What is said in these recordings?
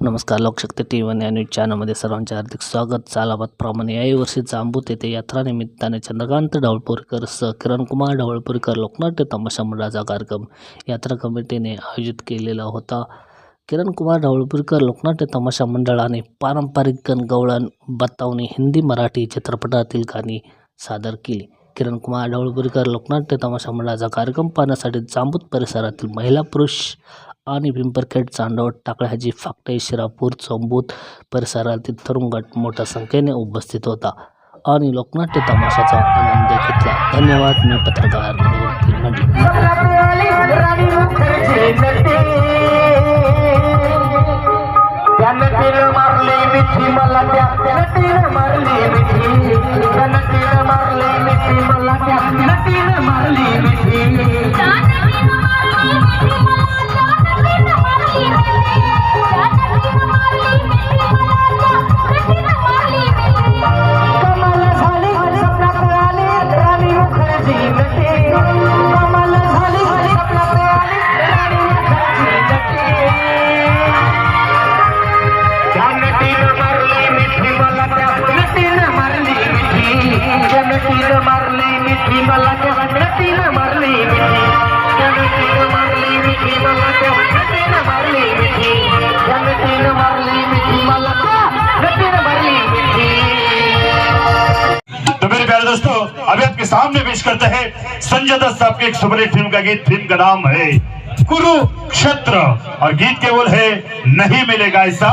नमस्कार Lokshakti T V या news चॅनलमध्ये सर्वांचे हार्दिक स्वागत. चालाबादप्रमाणे याही वर्षी जांबूत येथे यात्रा निमित्ताने चंद्रकांत ढवळपूरकर सह किरणकुमार ढवळपूरकर लोकनाट्य तमाशा मंडळाचा कार्यक्रम यात्रा कमिटीने आयोजित केलेला होता. किरणकुमार ढवळपूरकर लोकनाट्य तमाशा मंडळाने पारंपरिक गणगवळण बतावणी हिंदी मराठी चित्रपटातील गाणी सादर केली. किरणकुमार ढवळपूरकर लोकनाट्य तमाशा मंडळाचा कार्यक्रम पाहण्यासाठी जांबूत परिसरातील महिला पुरुष आणि पिंपरखेड चांदवड टाकळ्याजी फाकटे शिरापूर चोंबूत परिसरातील तरुणगट मोठ्या संख्येने उपस्थित होता आणि लोकनाट्य तमाशाचा आनंद घेतला. धन्यवाद. मी पत्रकार मारली मिठी मला मिठी मला त्या नटीनं मारली मिठी त्या नटीनं मारली मिठी मला त्या नटीनं मारली मिठी त्या नटीनं मारली मिठी मला त्या नटीनं मारली मिठी तो मेरे प्यारे दोस्तों अभी आपके सामने पेश करते हैं संजय दत्त साहब की एक सुपरहिट फिल्म का गीत फिल्म का नाम है कुरुक्षेत्र और गीत केवल है नहीं मिलेगा ऐसा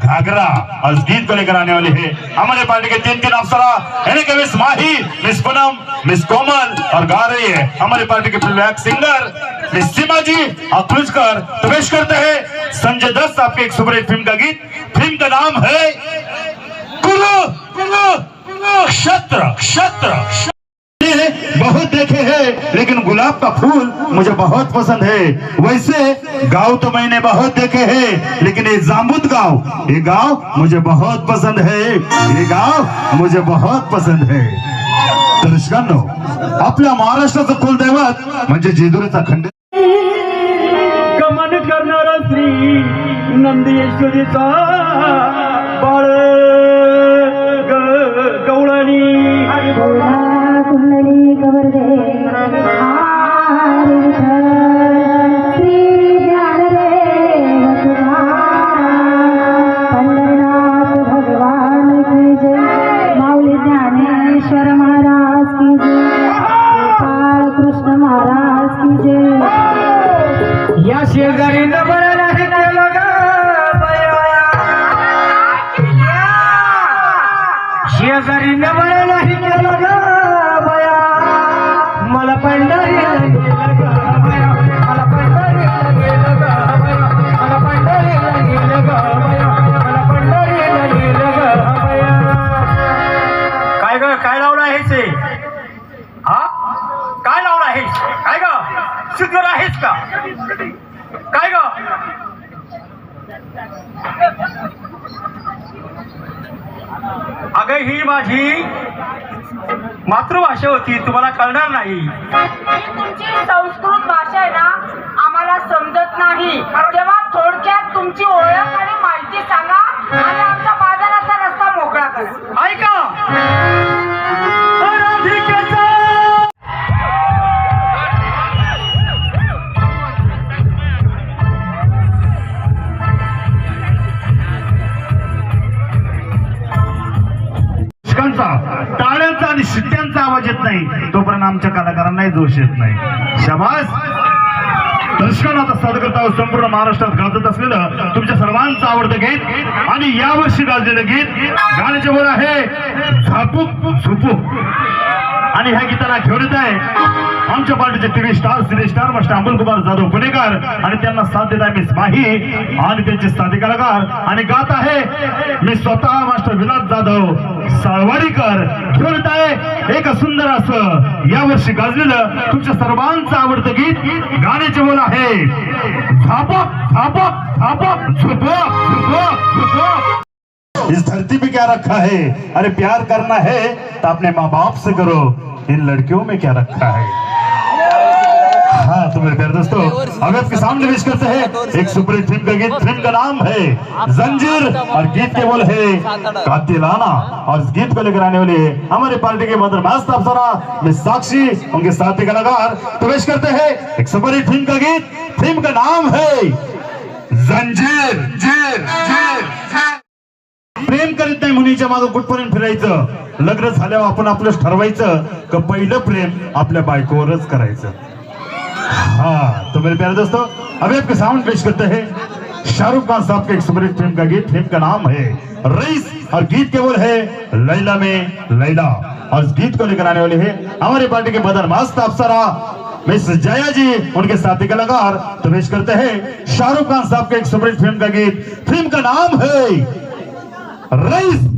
घाघरा और इस गीत को लेकर आने वाले हैं हमारे पार्टी के तीन तीन अफसरा यानी कि miss Mahi miss Poonam miss Komal और गा रही है हमारे पार्टी के film singer miss Seema ji और पुरस्कार तो पेश करते हैं संजय दत्त साहब की एक सुपरहिट फिल्म का गीत फिल्म का नाम है कुरु कुरु कुरु क्षत्र क्षत्र क्षत्र। बहुत देखे हैं लेकिन गुलाब का फूल मुझे बहुत पसंद है। वैसे गांव तो मैंने बहुत देखे हैं लेकिन ये जामुद गांव ये गांव मुझे बहुत पसंद है। ये गांव मुझे बहुत पसंद है। दर्शकांनो आपल्या महाराष्ट्राचं कुलदैवत म्हणजे जेजुरीचा खंड। कमन करणारा श्री नंदीश्वरीचा बाळ शेजारी जवळ नाही केलं ग. शेजारी जवळ नाही केलं अगं ही माझी मातृभाषा होती तुम्हाला कळणार नाही. तुमची संस्कृत भाषा आहे ना आम्हाला समजत नाही. तेव्हा थोडक्यात तुमची ओळख आणि माहिती सांगा आणि शिक्षकांचा टाळ्यांचा आणि शिट्ट्यांचा आवाज येत नाही. तोपर्यंत आमच्या कलाकारांनाही जोश येत नाही. शबास! दर्शकांना आता संपूर्ण महाराष्ट्रात गाजत असलेलं तुमच्या सर्वांचं आवडतं गीत आणि यावर्षी गाजलेलं गीत गाण्याचे वर आहे झापूक झुपूक. आणि ह्या गीताला घेऊन येत आहे आमच्या पार्टीचे TV star cine star master Amol Kumar Jadhav Punekar. आणि त्यांना साथ देत आहे मिस माही आणि त्यांचे साथी कलाकार. आणि गात आहे मी स्वतः मास्टर विलास जाधव. साळवाडीकर. घेऊन आहे. एक सुंदर असं यावर्षी गाजलेलं तुमच्या सर्वांचं आवडतं गीत गाण्याचे बोल आहे. झापक झापक झापक झुपक इस धरती पे क्या रखा है? अरे प्यार करना है तो अपने माँ बाप से करो। इन लड़कियों में क्या रखा है? हाँ तो मेरे प्यारे दोस्तों अब आपके सामने पेश करते हैं। एक सुपरहिट फिल्म का गीत फिल्म का नाम है जंजीर और गीत के बोल है कातिलाना और इस गीत को लेकर आने वाली हमारी पार्टी के मदर मास्त अफसरा मिस साक्षी उनके साथी कलाकार तो पेश करते हैं। एक सुपरहिट फिल्म का गीत फिल्म का नाम है जंजीर जीर जीर प्रेम करीत नाही मुलीच्या मागं कुठपर्यंत फिरायचं. लग्न झाल्यावर आपण आपलं ठरवायचं का पहिलं प्रेम आपल्या बायकोवरच करायचं. हाँ तो मेरे प्यारे दोस्तों अभी आपके सामने पेश करते हैं शाहरुख खान साहब के एक सुपरहिट फिल्म का गीत फिल्म का नाम है रईस और गीत केवल है लैला में लैला और इस गीत को लेकर आने वाले हैं हमारी पार्टी के बदर मस्त अफसरा मिस जया जी उनके साथी कलाकार तो पेश करते हैं शाहरुख खान साहब के एक सुपरहिट फिल्म का गीत फिल्म का नाम है रईस